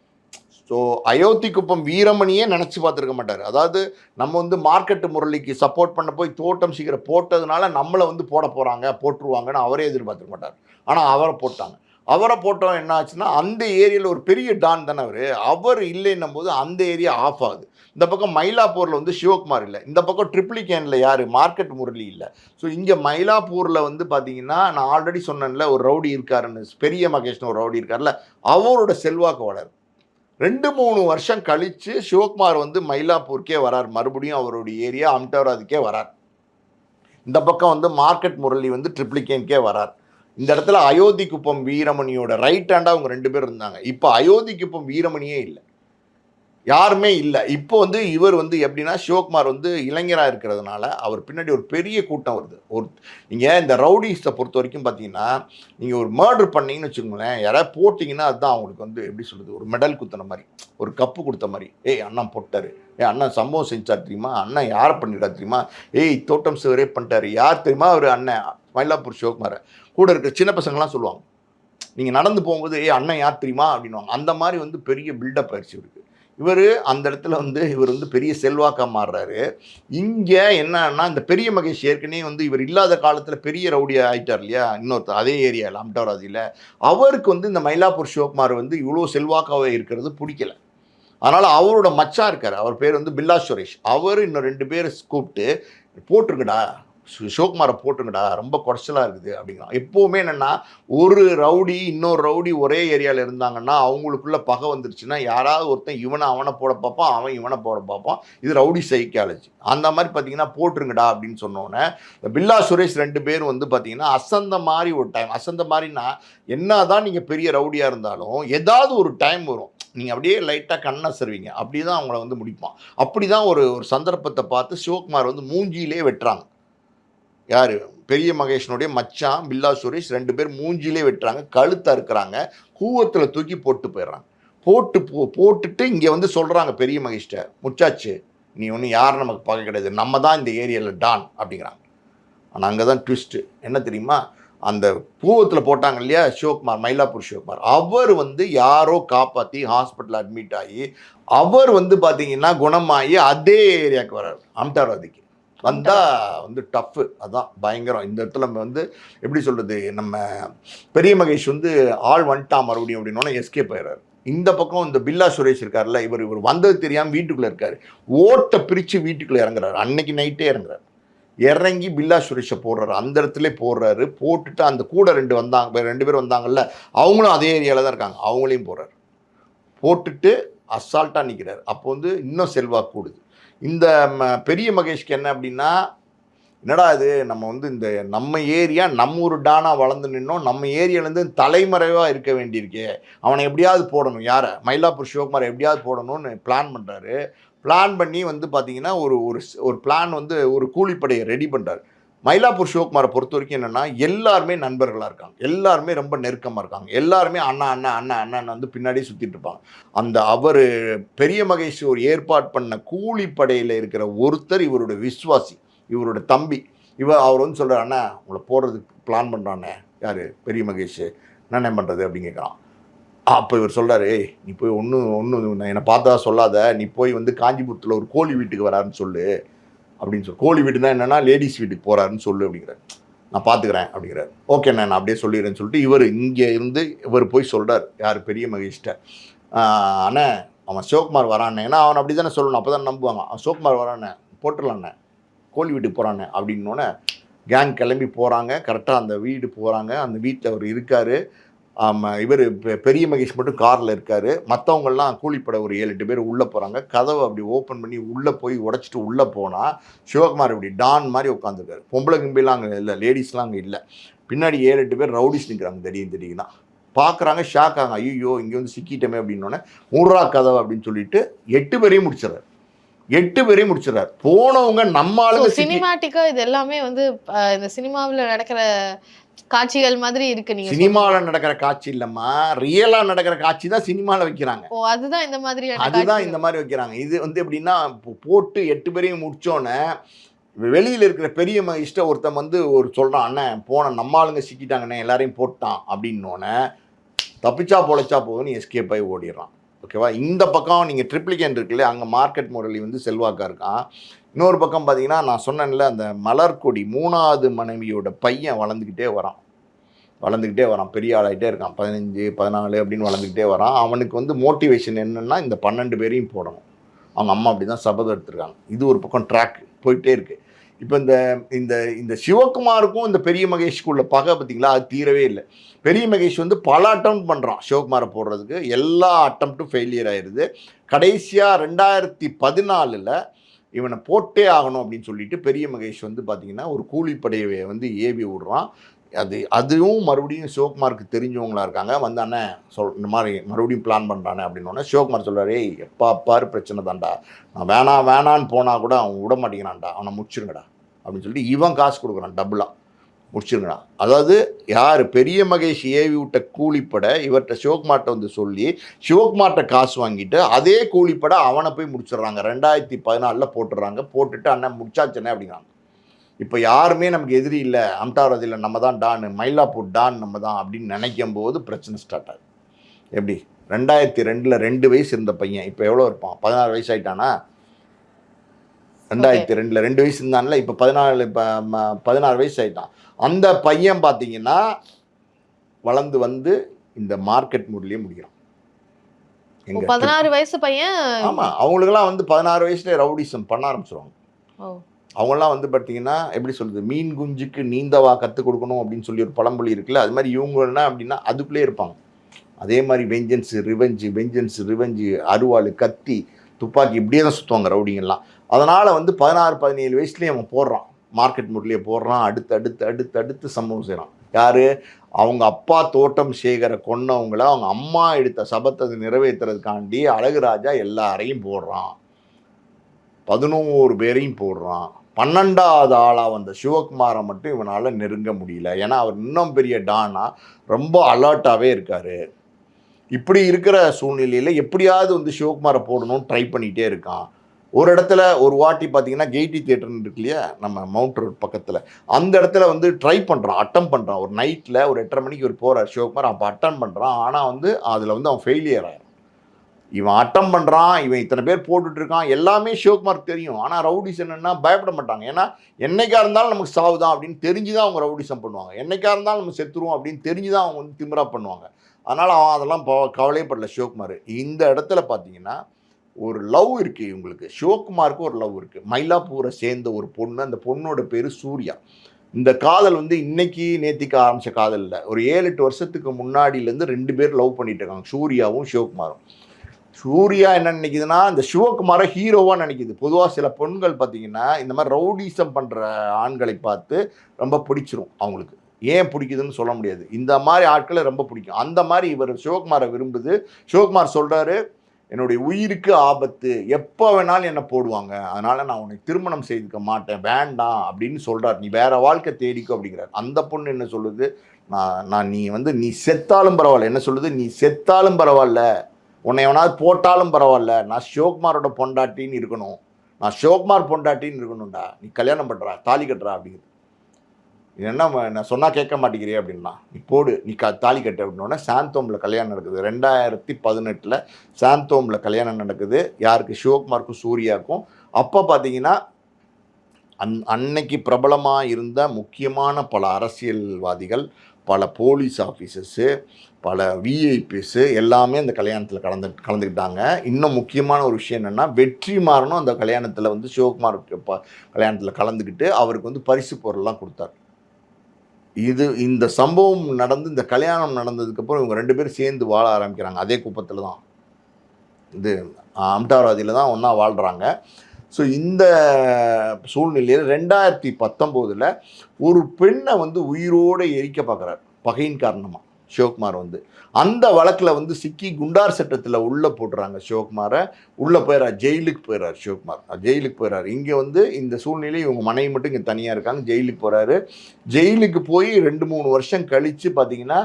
ஸோ அயோத்தி குப்பம் வீரமணியே நினச்சி பார்த்துருக்க மாட்டார். அதாவது நம்ம வந்து மார்க்கெட்டு முரளிக்கு சப்போர்ட் பண்ண போய் தோட்டம் சீக்கிரம் போட்டதுனால நம்மளை வந்து போட போகிறாங்க போட்டுருவாங்கன்னு அவரே எதிர்பார்த்துருக்க மாட்டார். ஆனால் அவரை போட்டாங்க. அவரை போட்டோம் என்ன ஆச்சுன்னா அந்த ஏரியாவில் ஒரு பெரிய டான் தானே அவர். அவர் இல்லைன்னும் போது அந்த ஏரியா ஆஃப் ஆகுது. இந்த பக்கம் மயிலாப்பூரில் வந்து சிவகுமார் இல்லை. இந்த பக்கம் ட்ரிப்ளிகேனில் யார்? மார்க்கெட் முரளி இல்லை. ஸோ இங்கே மயிலாப்பூரில் வந்து பார்த்தீங்கன்னா நான் ஆல்ரெடி சொன்னேன்ல ஒரு ரவுடி இருக்காருன்னு பெரிய மகேஷ்னு ஒரு ரவுடி இருக்கார்ல அவரோட செல்வாக்கு வளரும். ரெண்டு மூணு வருஷம் கழித்து சிவகுமார் வந்து மயிலாப்பூருக்கே வரார். மறுபடியும் அவருடைய ஏரியா அம்டவராதுக்கே வரார். இந்த பக்கம் வந்து மார்க்கெட் முரளி வந்து ட்ரிப்ளிகேன்கே வரார். இந்த இடத்துல அயோத்தி குப்பம் வீரமணியோட ரைட் ஹேண்டாக அவங்க ரெண்டு பேர் இருந்தாங்க. இப்போ அயோத்தி குப்பம் வீரமணியே இல்லை. யாருமே இல்லை. இப்போ வந்து இவர் வந்து எப்படின்னா சிவகுமார் வந்து இளைஞராக இருக்கிறதுனால அவர் பின்னாடி ஒரு பெரிய கூட்டம் வருது. ஒரு நீங்கள் இந்த ரவுடிஸை பொறுத்த வரைக்கும் பார்த்தீங்கன்னா நீங்கள் ஒரு மர்டர் பண்ணீங்கன்னு வச்சுக்கோங்களேன் யாராவது போட்டிங்கன்னா அதுதான் அவங்களுக்கு வந்து எப்படி சொல்கிறது ஒரு மெடல் குத்துன மாதிரி ஒரு கப்பு கொடுத்த மாதிரி. ஏய் அண்ணன் போட்டார். ஏய் அண்ணன் சம்பவம் செஞ்சார் தெரியுமா? அண்ணன் யார் பண்ணிட்டா தெரியுமா? ஏய் தோட்டம் சிவரே பண்ணிட்டார். யார் தெரியுமா அவர் அண்ணன்? மயிலாப்பூர் சிவகுமாரை. கூட இருக்கிற சின்ன பசங்களாம் சொல்லுவாங்க. நீங்கள் நடந்து போகும்போது ஏய் அண்ணன் யார் தெரியுமா? அப்படின்வாங்க அந்த மாதிரி வந்து பெரிய பில்டப் ஆயிடுச்சு இருக்குது இவர் அந்த இடத்துல வந்து இவர் வந்து பெரிய செல்வாக்காக மாறுறாரு. இங்கே என்னன்னா இந்த பெரிய மகேஷ் ஏற்கனவே வந்து இவர் இல்லாத காலத்தில் பெரிய ரவுடியாக ஆகிட்டார் இல்லையா? இன்னொருத்தர் அதே ஏரியாவில் அம்டவராதியில் அவருக்கு வந்து இந்த மயிலாப்பூர் சிவகுமார் வந்து இவ்வளோ செல்வாக்காக இருக்கிறது பிடிக்கல. அதனால் அவரோட மச்சா இருக்கார். அவர் பேர் வந்து பில்லா சுரேஷ். அவர் இன்னும் ரெண்டு பேர் கூப்பிட்டு போட்டிருக்கடா சிவகுமாரை போட்டுங்கடா ரொம்ப குறைச்சலாக இருக்குது அப்படிங்கிறான். எப்போவுமே என்னென்னா ஒரு ரவுடி இன்னொரு ரவுடி ஒரே ஏரியாவில் இருந்தாங்கன்னா அவங்களுக்குள்ள பகை வந்துருச்சுன்னா யாராவது ஒருத்தன் இவனை அவனை போட பார்ப்பான் அவன் இவனை போட பார்ப்பான். இது ரவுடி சைக்காலஜி. அந்த மாதிரி பார்த்தீங்கன்னா போட்டுருங்கடா அப்படின்னு சொன்னோன்னே பில்லா சுரேஷ் ரெண்டு பேரும் வந்து பார்த்தீங்கன்னா அசந்த மாதிரி ஒரு டைம் அசந்த மாதிரினா என்ன தான் நீங்கள் பெரிய ரவுடியாக இருந்தாலும் ஏதாவது ஒரு டைம் வரும். நீங்கள் அப்படியே லைட்டாக கண்ணை சருவீங்க அப்படி தான் அவங்கள வந்து முடிப்பான். அப்படி தான் ஒரு ஒரு சந்தர்ப்பத்தை பார்த்து சிவகுமார் வந்து மூஞ்சியிலே வெட்டுறாங்க. யார்? பெரிய மகேஷனுடைய மச்சான் பில்லா சுரேஷ் ரெண்டு பேர் மூஞ்சிலே வெட்டுறாங்க கழுத்தை இருக்கிறாங்க கூவத்தில் தூக்கி போட்டு போயிடுறாங்க. போட்டு போ போட்டுட்டு இங்கே வந்து சொல்கிறாங்க பெரிய மகேஷ்ட முச்சாச்சு நீ ஒன்றும் யாரும் நமக்கு பார்க்க கிடையாது. நம்ம தான் இந்த ஏரியாவில் டான் அப்படிங்கிறாங்க. ஆனால் அங்கே தான் ட்விஸ்ட்டு என்ன தெரியுமா? அந்த பூவத்தில் போட்டாங்க இல்லையா சிவகுமார் மயிலாப்பூர் சிவகுமார். அவர் வந்து யாரோ காப்பாற்றி ஹாஸ்பிட்டல் அட்மிட் ஆகி அவர் வந்து பார்த்தீங்கன்னா குணமாகி அதே ஏரியாவுக்கு வர்றார் அம்தாராதிக்கு வந்தால் வந்து டஃப்பு அதான் பயங்கரம். இந்த இடத்துல நம்ம வந்து எப்படி சொல்கிறது நம்ம பெரிய மகேஷ் வந்து ஆள் வந்துட்டான் மறுபடியும் அப்படின்னோடனே எஸ்கேப் ஆயிடுறாரு இந்த பக்கம் இந்த பில்லா சுரேஷ் இருக்கார்ல இவர் இவர் வந்தது தெரியாமல் வீட்டுக்குள்ளே இருக்காரு. ஓட்டை பிரித்து வீட்டுக்குள்ளே இறங்குறாரு. அன்னைக்கு நைட்டே இறங்குறாரு. இறங்கி பில்லா சுரேஷை போடுறாரு. அந்த இடத்துல போடுறாரு. போட்டுட்டு அந்த கூட ரெண்டு வந்தாங்க ரெண்டு பேர் வந்தாங்கல்ல அவங்களும் அதே ஏரியாவில் தான் இருக்காங்க. அவங்களையும் போடுறாரு. போட்டுட்டு அசால்ட்டாக நிற்கிறாரு அப்போ வந்து இன்னும் செல்வா கூடுது. இந்த ம- பெரிய மகேஷ்க்கு என்ன அப்படின்னா என்னடா இது நம்ம வந்து இந்த நம்ம ஏரியா நம்ம ஒரு டானா வளர்ந்து நின்னோம் நம்ம ஏரியாலேருந்து தலைமறைவாக இருக்க வேண்டியிருக்கே. அவனை எப்படியாவது போடணும் யாரை? மயிலாப்பூர் சிவகுமார் எப்படியாவது போடணும்னு பிளான் பண்ணுறாரு பிளான் பண்ணி வந்து பார்த்தீங்கன்னா ஒரு ஒரு ஸ்- ஒரு பிளான் வந்து ஒரு கூலிப்படையை ரெடி பண்ணுறாரு மயிலாப்பூர் சிவகுமாரை பொறுத்த வரைக்கும் என்னென்னா எல்லாருமே நண்பர்களாக இருக்காங்க. எல்லாருமே ரொம்ப நெருக்கமாக இருக்காங்க. எல்லாருமே அண்ணா அண்ணா அண்ணா அண்ணன் வந்து பின்னாடியே சுற்றிட்டு இருப்பாங்க. அந்த அவர் பெரிய மகேஷ் ஒரு ஏற்பாடு பண்ண கூலிப்படையில் இருக்கிற ஒருத்தர் இவரோட விஸ்வாசி இவரோட தம்பி. இவர் அவர் வந்து சொல்கிறார் அண்ணா உங்களை போடுறதுக்கு பிளான் பண்ணுறானே யார்? பெரிய மகேஷ். நான் என்ன பண்ணுறது அப்படின்னு கேட்குறான். அப்போ இவர் சொல்கிறாரு நீ போய் ஒன்றும் ஒன்றும் என்னை பார்த்தா சொல்லாத. நீ போய் வந்து காஞ்சிபுரத்தில் ஒரு கோழி வீட்டுக்கு வரான்னு சொல்லு. அப்படின்னு சொல்லி. கோழி வீடுனா என்னென்னா லேடிஸ் வீட்டுக்கு போகிறாருன்னு சொல்லு அப்படிங்கிறார். நான் பார்த்துக்கிறேன் அப்படிங்கிறார். ஓகே நான் அப்படியே சொல்லிடுறேன்னு சொல்லிட்டு இவர் இங்கே இருந்து இவர் போய் சொல்கிறார் யார்? பெரிய மகேஷ்ட அண்ணே அவன் சிவகுமார் வரானே ஏன்னா அவன் அப்படி தானே சொல்லணும். அப்போ தான் நம்புவாங்க. அவன் சிவகுமார் வரானே போட்டுடலாண்ணே கோழி வீட்டுக்கு போகிறானே அப்படின்னோடனே கேங் கிளம்பி போகிறாங்க கரெக்டாக அந்த வீடு போகிறாங்க அந்த வீட்டில் அவர் இருக்கார். இவர் பெரிய மகேஷ் மட்டும் காரில் இருக்கார். மற்றவங்கெல்லாம் கூலிப்பட ஒரு ஏழு எட்டு பேர் உள்ளே போகிறாங்க கதவை அப்படி ஓப்பன் பண்ணி உள்ளே போய் உடச்சிட்டு உள்ளே போனால் சிவகுமார் இப்படி டான் மாதிரி உட்காந்துருக்காரு பொம்பளை கிம்பிலாம் அங்கே இல்லை லேடிஸ்லாம் அங்கே இல்லை. பின்னாடி ஏழு எட்டு பேர் ரவுடிஸ் நிற்கிறாங்க திடீர்னு திடீர்னு. பார்க்குறாங்க ஷாக் ஆங்க ஐயோ இங்கே வந்து சிக்கிட்டோமே அப்படின்னோடனே மூன்றா கதவை அப்படின்னு சொல்லிட்டு எட்டு பேரையும் முடிச்சிடறாரு. எட்டு பேரையும் முடிச்சிடறாரு. போனவங்க நம்ம ஆளுங்க சினிமாட்டிக்கா இது எல்லாமே வந்து இந்த சினிமாவுல நடக்கிற காட்சிகள் மாதிரி இருக்கு நீங்க சினிமாவில் நடக்கிற காட்சி இல்லைம்மா. ரியலாக நடக்கிற காட்சி தான் சினிமாவில் வைக்கிறாங்க. ஓ அதுதான் இந்த மாதிரியான அதுதான். இந்த மாதிரி வைக்கிறாங்க. இது வந்து எப்படின்னா போட்டு எட்டு பேரையும் முடிச்சோன்னே வெளியில் இருக்கிற பெரிய மகிஷ்ட ஒருத்தன் வந்து ஒரு சொல்கிறான் அண்ணன் போன நம்ம ஆளுங்க சிக்கிட்டாங்கண்ணே எல்லாரையும் போட்டான் அப்படின்னோடனே தப்பிச்சா பொழைச்சா போதும்னு எஸ்கேப் ஆகி ஓடிடுறான். ஓகேவா இந்த பக்கம் நீங்கள் ட்ரிப்ளிகேன் இருக்குல்ல அங்கே மார்க்கெட் முரளி வந்து செல்வாக்கா இருக்கான். இன்னொரு பக்கம் பார்த்தீங்கன்னா நான் சொன்னேன்ல அந்த மலர்கொடி மூணாவது மனைவியோட பையன் வளர்ந்துக்கிட்டே வரான். வளர்ந்துக்கிட்டே வரான். பெரிய ஆளாகிட்டே இருக்கான். பதினஞ்சு பதினாலு அப்படின்னு வளர்ந்துக்கிட்டே வரான். அவனுக்கு வந்து மோட்டிவேஷன் என்னென்னா இந்த பன்னெண்டு பேரையும் போடணும். அவங்க அம்மா அப்படி தான் சபதம் எடுத்திருக்காங்க. இது ஒரு பக்கம் ட்ராக் போயிட்டே இருக்குது இப்போ இந்த இந்த இந்த சிவகுமாருக்கும் இந்த பெரிய மகேஷ்க்குள்ள பகை பார்த்தீங்களா அது தீரவே இல்லை. பெரிய மகேஷ் வந்து பல அட்டம் பண்ணுறான் சிவகுமாரை போடுறதுக்கு. எல்லா அட்டம்ப்டும் ஃபெயிலியர் ஆயிடுது கடைசியாக ரெண்டாயிரத்தி பதினாலில் இவனை போட்டே ஆகணும் அப்படின்னு சொல்லிட்டு பெரிய மகேஷ் வந்து பார்த்தீங்கன்னா ஒரு கூலிப்படையை வந்து ஏவி விடுறான். அது அதுவும் மறுபடியும் சிவகுமாருக்கு தெரிஞ்சவங்களா இருக்காங்க. வந்த அண்ணே சொல் இந்த மாதிரி மறுபடியும் பிளான் பண்ணுறானே அப்படின்னோடனே சிவகுமார் சொல்கிறார் ஏய் எப்பா பாரு பிரச்சனை தான்டா. நான் வேணாம் வேணான்னு போனால் கூட அவன் விட மாட்டேங்கிறான்டா. அவனை முடிச்சிருங்கடா. அப்படின்னு சொல்லிட்டு இவன் காசு கொடுக்குறான் டபுளாக முடிச்சிருங்கடா. அதாவது யார் பெரிய மகேஷ் ஏவி விட்ட கூலிப்படை இவர்கிட்ட சிவகுமார்ட்ட வந்து சொல்லி சிவகுமார்ட்ட காசு வாங்கிட்டு அதே கூலிப்படை அவனை போய் முடிச்சிடுறாங்க. ரெண்டாயிரத்தி பதினாலில் போட்டுடுறாங்க. போட்டுட்டு அண்ணன் முடிச்சாச்சனே அப்படிங்கிறாங்க. இப்போ யாருமே நமக்கு எதிரி இல்லை. அம்தாவரதியில் நம்ம தான் டான் மயிலாப்பூர் டான் நம்ம தான் அப்படின்னு நினைக்கும் போது பிரச்சனை ஸ்டார்ட் ஆகுது. எப்படி? ரெண்டாயிரத்தி ரெண்டில் ரெண்டு வயசு இருந்த பையன். இப்போ எவ்வளோ இருப்பான்? பதினாறு வயசு ஆகிட்டானா ரெண்டாயிரத்தி ரெண்டில் ரெண்டு வயசு இருந்தான்ல இப்போ பதினாலு இப்போ பதினாறு வயசு ஆயிட்டான். அந்த பையன் பார்த்தீங்கன்னா வளர்ந்து வந்து இந்த மார்க்கெட் மூட்லேயே எங்க பதினாறு வயசு பையன்? ஆமாம் அவங்களுக்கெல்லாம் வந்து பதினாறு வயசுல ரவுடிசம் பண்ண ஆரம்பிச்சிருவாங்க. அவங்களாம் வந்து பார்த்தீங்கன்னா எப்படி சொல்றது மீன் குஞ்சுக்கு நீந்தவா கற்றுக் கொடுக்கணும் அப்படின்னு சொல்லி ஒரு பழமொழி இருக்குல்ல அது மாதிரி இவங்க என்ன அப்படின்னா அதுக்குள்ளே இருப்பாங்க. அதே மாதிரி வெஞ்சன்ஸு ரிவெஞ்சு வெஞ்சன்ஸ் ரிவெஞ்சு அருவாள் கத்தி துப்பாக்கி இப்படியே தான் சுற்றுவாங்க ரவுடிங்கெல்லாம். அதனால் வந்து பதினாறு பதினேழு வயசுலேயே அவன் போடுறான். மார்க்கெட் முட்லேயே போடுறான். அடுத்து அடுத்து அடுத்து அடுத்து சம்பவம் செய்கிறான் யார்? அவங்க அப்பா தோட்டம் சேகரை கொன்னவங்கள அவங்க அம்மா எடுத்த சபத்தை நிறைவேற்றுறதுக்காண்டி அழகுராஜா எல்லாரையும் போடுறான். பதினோரு பேரையும் போடுறான். பன்னெண்டாவது ஆளாக வந்த சிவகுமாரை மட்டும் இவனால் நெருங்க முடியல. ஏன்னா அவர் இன்னும் பெரிய டானா ரொம்ப அலர்ட்டாகவே இருக்கார். இப்படி இருக்கிற சூழ்நிலையில் எப்படியாவது வந்து சிவகுமாரை போடணும்னு ட்ரை பண்ணிகிட்டே இருக்கான். ஒரு இடத்துல ஒரு வாட்டி பார்த்தீங்கன்னா கெய்டி தியேட்டர்னு இருக்கு இல்லையா? நம்ம மவுண்ட் ரோட் பக்கத்தில். அந்த இடத்துல வந்து ட்ரை பண்ணுறான் அட்டம் பண்ணுறான் ஒரு நைட்டில் ஒரு எட்டரை மணிக்கு ஒரு போகிறார் சிவகுமார் அப்போ அட்டம் பண்ணுறான் ஆனால் வந்து அதில் வந்து அவன் ஃபெயிலியர் ஆகிறான் இவன் அட்டம் பண்ணுறான் இவன் இத்தனை பேர் போட்டுட்ருக்கான் எல்லாமே சிவகுமார் தெரியும். ஆனால் ரவுடிஸ் என்னென்னா பயப்பட மாட்டாங்க. ஏன்னா என்னைக்கா இருந்தாலும் நமக்கு சாவுதான் அப்படின்னு தெரிஞ்சு தான் அவங்க ரவுடிசம் பண்ணுவாங்க. என்னைக்காக இருந்தாலும் நம்ம செத்துருவோம் அப்படின்னு தெரிஞ்சு தான் அவங்க வந்து திமிராக பண்ணுவாங்க. அதனால் அவன் அதெல்லாம் ப- கவலையப்படல சிவகுமார். இந்த இடத்துல பார்த்தீங்கன்னா ஒரு லவ் இருக்குது இவங்களுக்கு. சிவகுமாருக்கு ஒரு லவ் இருக்குது மயிலாப்பூரை சேர்ந்த ஒரு பொண்ணு அந்த பொண்ணோட பேர் சூர்யா. இந்த காதல் வந்து இன்னைக்கு நேத்திக்கு ஆரம்பித்த காதல் இல்லை. ஒரு ஏழு எட்டு வருஷத்துக்கு முன்னாடியிலேருந்து ரெண்டு பேர் லவ் பண்ணிட்டு இருக்காங்க. சூர்யாவும் சிவகுமாரும். சூர்யா என்ன நினைக்குதுன்னா இந்த சிவகுமாரை ஹீரோவாக நினைக்குது. பொதுவாக சில பெண்கள் பார்த்தீங்கன்னா இந்த மாதிரி ரவுடிசம் பண்ணுற ஆண்களை பார்த்து ரொம்ப பிடிச்சிரும் அவங்களுக்கு. ஏன் பிடிக்குதுன்னு சொல்ல முடியாது. இந்த மாதிரி ஆட்களை ரொம்ப பிடிக்கும். அந்த மாதிரி இவர் சிவகுமாரை விரும்புது. சிவகுமார் சொல்கிறாரு என்னுடைய உயிருக்கு ஆபத்து. எப்போ வேணாலும் என்னை போடுவாங்க. அதனால் நான் உன்னை திருமணம் செய்துக்க மாட்டேன். வேண்டாம். அப்படின்னு சொல்கிறார் நீ வேற வாழ்க்கை தேடிக்கோ. அப்படிங்கிறார். அந்த பொண்ணு என்ன சொல்லுது? நான் நான் நீ வந்து நீ செத்தாலும் பரவாயில்ல. என்ன சொல்லுது? நீ செத்தாலும் பரவாயில்ல. உன்னை எவனாவது போட்டாலும் பரவாயில்ல. நான் சிவகுமாரோட பொண்டாட்டின்னு இருக்கணும். நான் சிவகுமார் பொண்டாட்டின்னு இருக்கணும்டா. நீ கல்யாணம் பண்ணுறா தாலி கட்டுறா. அப்படிங்கிறது. என்ன நான் சொன்னால் கேட்க மாட்டேங்கிறியே அப்படின்னா நீ போடு நீ க தாலி கட்ட அப்படின்னோடனே சாந்தோமில் கல்யாணம் நடக்குது. ரெண்டாயிரத்தி பதினெட்டில் சாந்தோமில் கல்யாணம் நடக்குது. யாருக்கு? சிவகுமாருக்கும் சூர்யாவுக்கும். அப்போ பார்த்தீங்கன்னா அந் அன்னைக்கு பிரபலமாக இருந்த முக்கியமான பல அரசியல்வாதிகள் பல போலீஸ் ஆஃபீஸர்ஸு பல விஐபிஸு எல்லாமே அந்த கல்யாணத்தில் கலந்து கலந்துக்கிட்டாங்க. இன்னும் முக்கியமான ஒரு விஷயம் என்னென்னா வெற்றிமாறனும் அந்த கல்யாணத்தில் வந்து சிவகுமார் கல்யாணத்தில் கலந்துக்கிட்டு அவருக்கு வந்து பரிசு பொருள்லாம் கொடுத்தார். இது இந்த சம்பவம் நடந்து இந்த கல்யாணம் நடந்ததுக்கப்புறம் இவங்க ரெண்டு பேரும் சேர்ந்து வாழ ஆரம்பிக்கிறாங்க. அதே குப்பத்தில் தான். இது அம்டாவராதியில் தான் ஒன்றா வாழ்கிறாங்க ஸோ இந்த சூழ்நிலையில் ரெண்டாயிரத்தி பத்தொம்போதில் ஒரு பெண்ணை வந்து உயிரோடு எரிக்க பார்க்குறாரு பகையின் காரணமாக சிவகுமார் வந்து. அந்த வழக்கில் வந்து சிக்கி குண்டார் சட்டத்தில் உள்ளே போட்டுறாங்க சிவகுமாரை. உள்ளே போயிடறார் ஜெயிலுக்கு போயிடறார் சிவகுமார். ஜெயிலுக்கு போயிறார். இங்கே வந்து இந்த சூழ்நிலை இவங்க மனைவி மட்டும் இங்கே தனியாக இருக்காங்க ஜெயிலுக்கு போகிறாரு ஜெயிலுக்கு போய் ரெண்டு மூணு வருஷம் கழித்து பார்த்தீங்கன்னா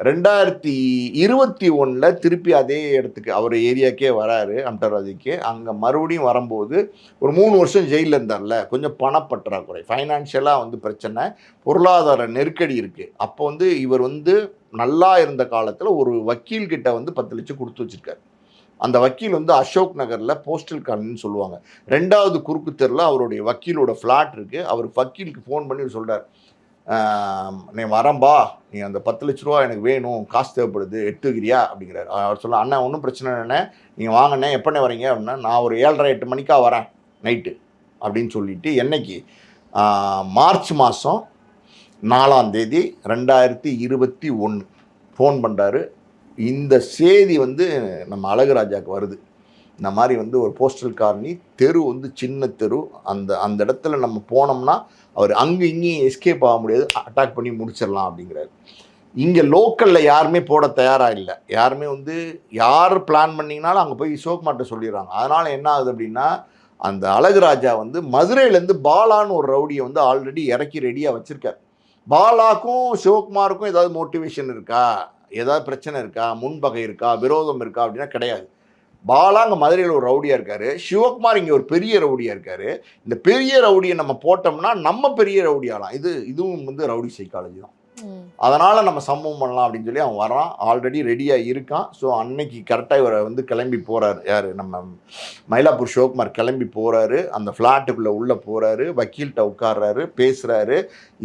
ரெண்டாயிரத்தி இருபத்தி ஒன்றில் திருப்பி அதே இடத்துக்கு அவர் ஏரியாக்கே வராரு அம்டராதிக்கு அங்கே மறுபடியும் வரும்போது ஒரு மூணு வருஷம் ஜெயிலில் இருந்தார்ல கொஞ்சம் பணப்பற்றாக்குறை ஃபைனான்ஷியலாக வந்து பிரச்சனை பொருளாதார நெருக்கடி இருக்குது அப்போ வந்து இவர் வந்து நல்லா இருந்த காலத்தில் ஒரு வக்கீல்கிட்ட வந்து பத்து லட்சம் கொடுத்து வச்சுருக்காரு. அந்த வக்கீல் வந்து அசோக் நகரில் போஸ்டல் காலனின்னு சொல்லுவாங்க. ரெண்டாவது குறுக்கு தெருவில் அவருடைய வக்கீலோட ஃப்ளாட் இருக்குது அவர் வக்கீலுக்கு ஃபோன் பண்ணி சொல்கிறார் நீ வரம்பா நீ அந்த பத்து லட்ச ரூபா எனக்கு வேணும். காசு தேவைப்படுது. எடுத்துக்கிறியா அப்படிங்கிறார். அவர் சொல்ல அண்ணா ஒன்றும் பிரச்சனை இல்லைண்ணே நீங்கள் வாங்கண்ணே. எப்போண்ணே வரீங்க? அப்படின்னா நான் ஒரு ஏழரை எட்டு மணிக்கா வரேன் நைட்டு அப்படின்னு சொல்லிட்டு என்னைக்கு? மார்ச் மாதம் நாலாம் தேதி ரெண்டாயிரத்தி இருபத்தி ஒன்று ஃபோன் பண்ணுறாரு இந்த செய்தி வந்து நம்ம அழகுராஜாவுக்கு வருது. இந்த மாதிரி வந்து ஒரு போஸ்டல் காலனி தெரு வந்து சின்ன தெரு அந்த அந்த இடத்துல நம்ம போனோம்னா அவர் அங்கே இங்கேயும் எஸ்கேப் ஆக முடியாது அட்டாக் பண்ணி முடிச்சிடலாம் அப்படிங்கிறாரு. இங்கே லோக்கலில் யாருமே போட தயாராக இல்லை. யாருமே வந்து யார் பிளான் பண்ணிங்கனாலும் அங்கே போய் சிவகுமார்ட்ட சொல்லிடுறாங்க. அதனால் என்ன ஆகுது அப்படின்னா அந்த அழகுராஜா வந்து மதுரையிலேருந்து பாலான்னு ஒரு ரவுடியை வந்து ஆல்ரெடி இறக்கி ரெடியாக வச்சுருக்கார். பாலாக்கும் சிவகுமாருக்கும் ஏதாவது மோட்டிவேஷன் இருக்கா? ஏதாவது பிரச்சனை இருக்கா? முன்பகை இருக்கா? விரோதம் இருக்கா? அப்படின்னா கிடையாது. பாலா அங்கே மதுரையில் ஒரு ரவுடியாக இருக்கார். சிவகுமார் இங்கே ஒரு பெரிய ரவுடியாக இருக்கார். இந்த பெரிய ரவுடியை நம்ம போட்டோம்னா நம்ம பெரிய ரவுடி ஆகலாம் இது இதுவும் வந்து ரவுடி சைக்காலஜி தான். அதனால் நம்ம சம்பவம் பண்ணலாம் அப்படின்னு சொல்லி அவன் வரான் ஆல்ரெடி ரெடியாக இருக்கான். ஸோ அன்னைக்கு கரெக்டாக இவரை வந்து கிளம்பி போகிறாரு யார்? நம்ம மயிலாப்பூர் சிவகுமார் கிளம்பி போகிறாரு அந்த ஃப்ளாட்டுக்குள்ளே உள்ளே போகிறாரு வக்கீல்கிட்ட உட்கார்றாரு. பேசுகிறாரு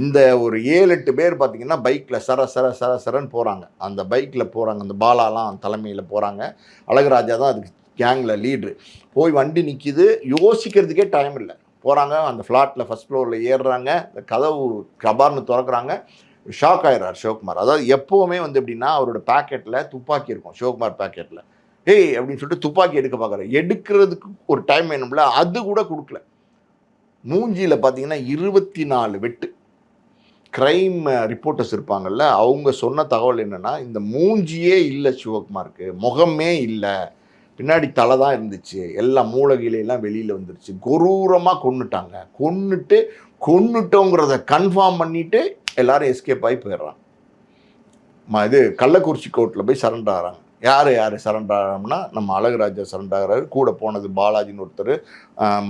இந்த ஒரு ஏழு எட்டு பேர் பார்த்தீங்கன்னா பைக்கில் சர சர சர சரன்னு போகிறாங்க அந்த பைக்கில் போகிறாங்க அந்த பாலாலாம் தலைமையில் போகிறாங்க அழகுராஜா தான் அதுக்கு கேங்கில் லீட்ரு போய் வண்டி நிற்கிது யோசிக்கிறதுக்கே டைம் இல்லை. போகிறாங்க அந்த ஃப்ளாட்டில் ஃபஸ்ட் ஃப்ளோரில் ஏறுறாங்க. இந்த கதவு கபார்னு திறக்கிறாங்க. ஷாக் ஆயிடுறார் சிவகுமார். அதாவது எப்போவுமே வந்து எப்படின்னா அவரோட பேக்கெட்டில் துப்பாக்கி இருக்கும் சிவகுமார் பேக்கெட்டில் ஏய் அப்படின்னு சொல்லிட்டு துப்பாக்கி எடுக்க பார்க்குறாரு. எடுக்கிறதுக்கு ஒரு டைம் வேணும்ல அது கூட கொடுக்கல. மூஞ்சியில் பார்த்தீங்கன்னா இருபத்தி நாலு வெட்டு க்ரைம் ரிப்போர்ட்டர்ஸ் இருப்பாங்கல்ல அவங்க சொன்ன தகவல் என்னென்னா இந்த மூஞ்சியே இல்லை சிவகுமாருக்கு முகமே இல்லை. பின்னாடி தலை தான் இருந்துச்சு. எல்லாம் மூலகிலையெல்லாம் வெளியில் வந்துருச்சு. கொரூரமாக கொண்டுட்டாங்க கொன்னுட்டு கொன்னுட்டோங்கிறத கன்ஃபார்ம் பண்ணிவிட்டு எல்லாரும் எஸ்கேப் ஆகி போயிடுறான். இது கள்ளக்குறிச்சி கோர்ட்டில் போய் சரண்டர் ஆகிறாங்க யார் யார் சரண்டர் ஆகிறோம்னா நம்ம அழகுராஜா சரண்டர் ஆகிறாரு. கூட போனது பாலாஜின்னு ஒருத்தர்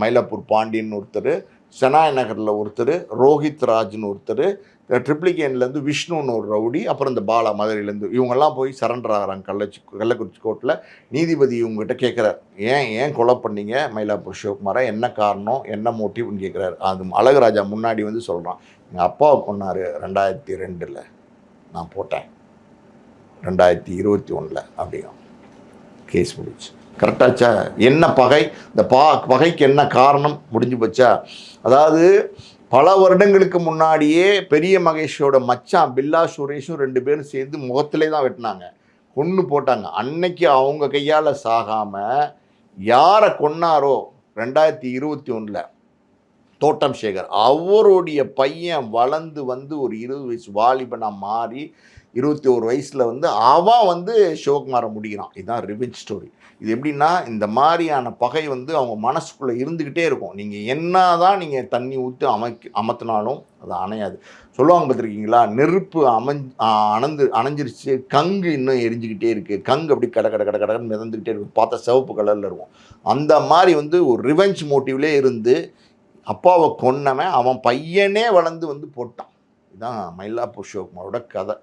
மயிலாப்பூர் பாண்டியன் ஒருத்தர் செனாய் நகரில் ஒருத்தர் ரோஹித் ராஜ்னு ஒருத்தர் ட்ரிப்ளிகேன்லேருந்து விஷ்ணுன்னு ஒரு ரவுடி அப்புறம் இந்த பாலா மதுரையிலேருந்து இவங்கெல்லாம் போய் சரண்டர் ஆகிறாங்க கள்ளச்சி கள்ளக்குறிச்சி கோர்ட்டில் நீதிபதி இவங்ககிட்ட கேட்குறாரு ஏன் ஏன் கொலை பண்ணீங்க மயிலாப்பூர் சிவகுமாரை? என்ன காரணம்? என்ன மோட்டிவ்னு கேட்குறாரு அது அழகுராஜா முன்னாடி வந்து சொல்கிறான் எங்கள் அப்பாவை கொண்டார் ரெண்டாயிரத்தி ரெண்டில். நான் போட்டேன். ரெண்டாயிரத்தி இருபத்தி ஒன்றில் அப்படியும் கேஸ் முடிச்சு கரெக்டாச்சா என்ன பகை? இந்த பா பகைக்கு என்ன காரணம்? முடிஞ்சு போச்சா? அதாவது பல வருடங்களுக்கு முன்னாடியே பெரிய மகேஷோட மச்சான் பில்லா சுரேஷும் ரெண்டு பேரும் சேர்ந்து முகத்திலே தான் வெட்டினாங்க. கொன்று போட்டாங்க. அன்னைக்கு அவங்க கையால் சாகாமல் யாரை கொன்னாரோ? ரெண்டாயிரத்தி இருபத்தி ஒன்றில். தோட்டம் சேகர். அவருடைய பையன் வளர்ந்து வந்து ஒரு இருபது வயசு வாலிபனாக மாறி இருபத்தி ஒரு வயசில் வந்து அவன் வந்து சிவகுமாரை முடிகிறான் இதுதான் ரிவெஞ்ச் ஸ்டோரி இது எப்படின்னா இந்த மாதிரியான பகை வந்து அவங்க மனசுக்குள்ளே இருந்துக்கிட்டே இருக்கும். நீங்கள் என்ன தான் நீங்கள் தண்ணி ஊற்றி அமைக்க அமர்த்தினாலும் அது அணையாது. சொல்லுவாங்க பார்த்துருக்கீங்களா? நெருப்பு அமைஞ் அணந்து அணைஞ்சிருச்சு கங்கு இன்னும் எரிஞ்சுக்கிட்டே இருக்குது கங்கு அப்படி கட கட கட கடன்னு மிதந்துக்கிட்டே இருக்கும். பார்த்தா சிவப்பு கலரில் இருக்கும். அந்த மாதிரி வந்து ஒரு ரிவெஞ்ச் மோட்டிவ்லே இருந்து அப்பாவை கொன்னவன் அவன் பையனே வளர்ந்து வந்து போட்டான். இதுதான் மயிலாப்பூர் சிவகுமாரோட கதை.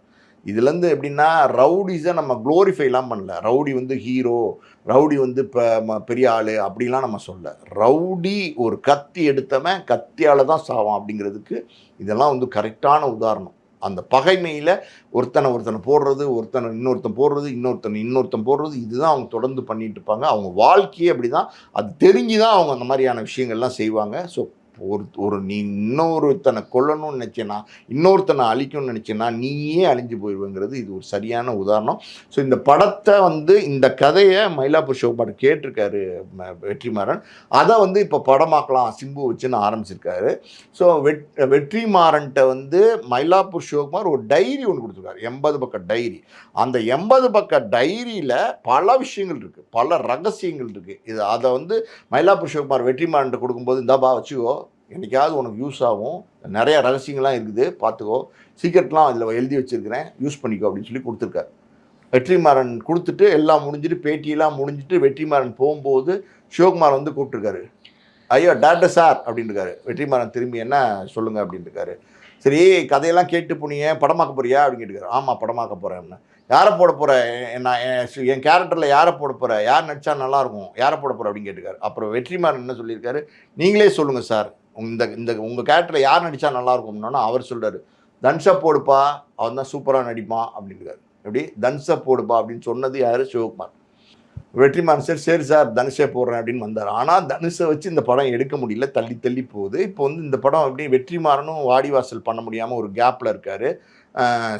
இதுலேருந்து எப்படின்னா ரவுடிஸை நம்ம க்ளோரிஃபைலாம் பண்ணல. ரவுடி வந்து ஹீரோ ரவுடி வந்து இப்போ பெரிய ஆள் அப்படிலாம் நம்ம சொல்ல ரவுடி ஒரு கத்தி எடுத்தவன் கத்தியால் தான் சாவான் அப்படிங்கிறதுக்கு இதெல்லாம் வந்து கரெக்டான உதாரணம். அந்த பகைமையில் ஒருத்தனை ஒருத்தனை போடுறது ஒருத்தனை இன்னொருத்தன் போடுறது இன்னொருத்தன் இன்னொருத்தன் போடுறது இதுதான் அவங்க தொடர்ந்து பண்ணிட்டு இருப்பாங்க. அவங்க வாழ்க்கையே அப்படி தான் அது தெரிஞ்சு தான் அவங்க அந்த மாதிரியான விஷயங்கள்லாம் செய்வாங்க. ஸோ ஒரு ஒரு நீ இன்னொருத்தனை கொல்லணும்னு நினச்சேன்னா இன்னொருத்தனை அழிக்கணும்னு நினச்சேன்னா நீயே அழிஞ்சு போயிடுவேங்கிறது இது ஒரு சரியான உதாரணம். ஸோ இந்த படத்தை வந்து இந்த கதையை மயிலாப்பூர் சிவகுமார் கேட்டிருக்காரு வெற்றிமாறன். அதை வந்து இப்போ படமாக்கலாம் சிம்பு வச்சுன்னு ஆரம்பிச்சிருக்காரு. ஸோ வெட் வெற்றிமாறன்ட்ட வந்து மயிலாப்பூர் சிவகுமார் ஒரு டைரி ஒன்று கொடுத்துருக்காரு. எண்பது பக்க டைரி. அந்த எண்பது பக்க டைரியில் பல விஷயங்கள் இருக்குது பல ரகசியங்கள் இருக்குது இது அதை வந்து மயிலாப்பூர் சிவகுமார் வெற்றிமாறன்ட்ட கொடுக்கும்போது இந்தாப்பா வச்சுக்கோ என்றைக்காவது உனக்கு யூஸ் ஆகும். நிறையா ரகசியங்கள்லாம் இருக்குது. பார்த்துக்கோ. சீக்கிரட்லாம் அதில் எழுதி வச்சுருக்கிறேன். யூஸ் பண்ணிக்கோ அப்படின்னு சொல்லி கொடுத்துருக்காரு. வெற்றிமாறன் கொடுத்துட்டு எல்லாம் முடிஞ்சிட்டு பேட்டியெல்லாம் முடிஞ்சிட்டு வெற்றிமாறன் போகும்போது சிவகுமார் வந்து கூப்பிட்டுருக்காரு. ஐயோ டேரக்டர் சார் அப்படின்ட்டுருக்காரு வெற்றிமாறன் திரும்பி என்ன சொல்லுங்கள் அப்படின்ட்டுருக்காரு சரி கதையெல்லாம் கேட்டு போனீங்க படமாக்க போறியா அப்படின்னு கேட்டுக்காரு ஆமாம் படமாக்க போகிறேன் யாரை போட போகிற நான் என் என் கேரக்டரில் யாரை போட போகிற யார் நடிச்சா நல்லாயிருக்கும் யாரை போட போகிற அப்படின்னு கேட்டுக்காரு அப்புறம் வெற்றிமாறன் என்ன சொல்லியிருக்காரு? நீங்களே சொல்லுங்கள் சார் இந்த இந்த உங்கள் கேரக்டரில் யார் நடித்தா நல்லா இருக்கும்னா அவர் சொல்கிறாரு தன்ஷா போடுப்பா அவன் தான் சூப்பராக நடிப்பான் அப்படின்றாரு எப்படி? தனுஷை போடுப்பா அப்படின்னு சொன்னது யார்? சிவகுமார். வெற்றிமாறன் சார் சரி சார் தனுஷை போடுறேன் அப்படின்னு வந்தார். ஆனால் தனுஷை வச்சு இந்த படம் எடுக்க முடியல தள்ளி தள்ளி போகுது. இப்போ வந்து இந்த படம் எப்படி வெற்றிமாறனும் வாடிவாசல் பண்ண முடியாமல் ஒரு கேப்பில் இருக்கார்.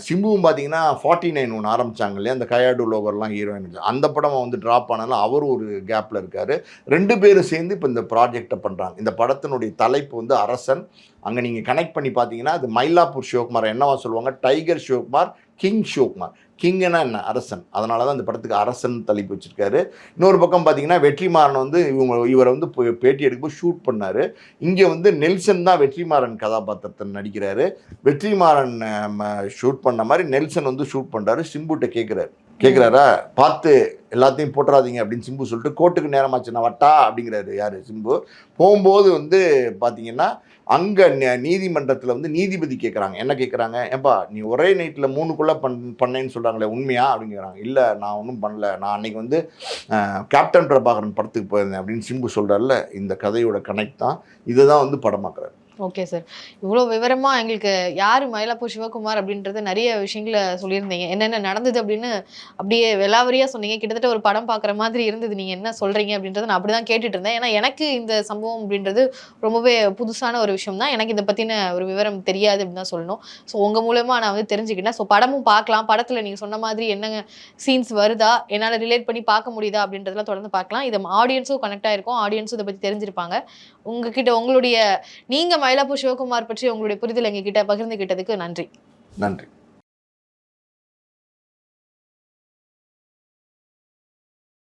சிம்புவும் பார்த்தீங்கன்னா ஃபார்ட்டி நைன் ஒன்று ஆரம்பிச்சாங்க இல்லையா? அந்த கயாடு லோகர்லாம் ஹீரோயின் அந்த படம் வந்து ட்ராப் ஆனாலும் அவர் ஒரு கேப்பில் இருக்கார். ரெண்டு பேரும் சேர்ந்து இப்போ இந்த ப்ராஜெக்டை பண்ணுறாங்க இந்த படத்தினுடைய தலைப்பு வந்து அரசன். அங்கே நீங்கள் கனெக்ட் பண்ணி பார்த்தீங்கன்னா அது மயிலாப்பூர் சிவகுமார் என்னவா சொல்லுவாங்க? Tiger Sivakumar king Sivakumar. கிங்னா என்ன? அரசன். அதனால தான் இந்த படத்துக்கு அரசன் தலைப்பு வச்சிருக்காரு. இன்னொரு பக்கம் பார்த்தீங்கன்னா வெற்றிமாறன் வந்து இவங்க இவரை வந்து பேட்டி எடுக்கும்போது ஷூட் பண்ணார். இங்கே வந்து நெல்சன் தான் வெற்றிமாறன் கதாபாத்திரத்தை நடிக்கிறாரு. வெற்றிமாறன் ஷூட் பண்ண மாதிரி நெல்சன் வந்து ஷூட் பண்ணுறாரு சிம்புட்ட கேட்குறாரு கேட்குறாரா பார்த்து எல்லாத்தையும் போட்டுறாதீங்க அப்படின்னு சிம்பு சொல்லிட்டு கோர்ட்டுக்கு நேரமாச்சு. நான் வட்டா அப்படிங்கிறாரு. யார்? சிம்பு. போகும்போது வந்து பார்த்தீங்கன்னா அங்கே நீதிமன்றத்தில் வந்து நீதிபதி கேட்குறாங்க என்ன கேட்குறாங்க ஏன்பா நீ ஒரே நைட்டில் மூணுக்குள்ளே பண் பண்ணேன்னு சொல்கிறாங்களே உண்மையா? அப்படிங்கிறாங்க இல்லை நான் ஒன்றும் பண்ணல. நான் அன்றைக்கி வந்து கேப்டன் பிரபாகரன் படத்துக்கு போயிருந்தேன் அப்படின்னு சிம்பு சொல்கிறார்ல இந்த கதையோட கனெக்ட் தான். இதை தான் வந்து படமாக்குறாரு. ஓகே சார் இவ்வளோ விவரமாக எங்களுக்கு யார் மயிலாப்பூர் சிவகுமார் அப்படின்றது நிறைய விஷயங்களை சொல்லியிருந்தீங்க. என்னென்ன நடந்தது அப்படின்னு அப்படியே வெளாவரியா சொன்னீங்க. கிட்டத்தட்ட ஒரு படம் பார்க்குற மாதிரி இருந்தது. நீங்கள் என்ன சொல்கிறீங்க அப்படின்றத நான் அப்படி தான் கேட்டுட்டு இருந்தேன். ஏன்னா எனக்கு இந்த சம்பவம் அப்படின்றது ரொம்பவே புதுசான ஒரு விஷயம் தான். எனக்கு இதை பற்றின ஒரு விவரம் தெரியாது அப்படின்னு தான் சொல்லணும். ஸோ உங்கள் மூலமாக நான் வந்து தெரிஞ்சுக்கிட்டேன். ஸோ படமும் பார்க்கலாம். படத்தில் நீங்கள் சொன்ன மாதிரி என்னங்க சீன்ஸ் வருதா? என்னால் ரிலேட் பண்ணி பார்க்க முடியுதா? அப்படின்றதெல்லாம் தொடர்ந்து பார்க்கலாம். இதை ஆடியன்ஸும் கனெக்ட் ஆகிருக்கும் ஆடியன்ஸும் இதை பற்றி தெரிஞ்சிருப்பாங்க. உங்ககிட்ட உங்களுடைய நீங்கள் மயிலாப்பூர் சிவகுமார் பற்றி உங்களுடைய புரிதல் எங்ககிட்ட பகிர்ந்துகிட்டதுக்கு நன்றி. நன்றி.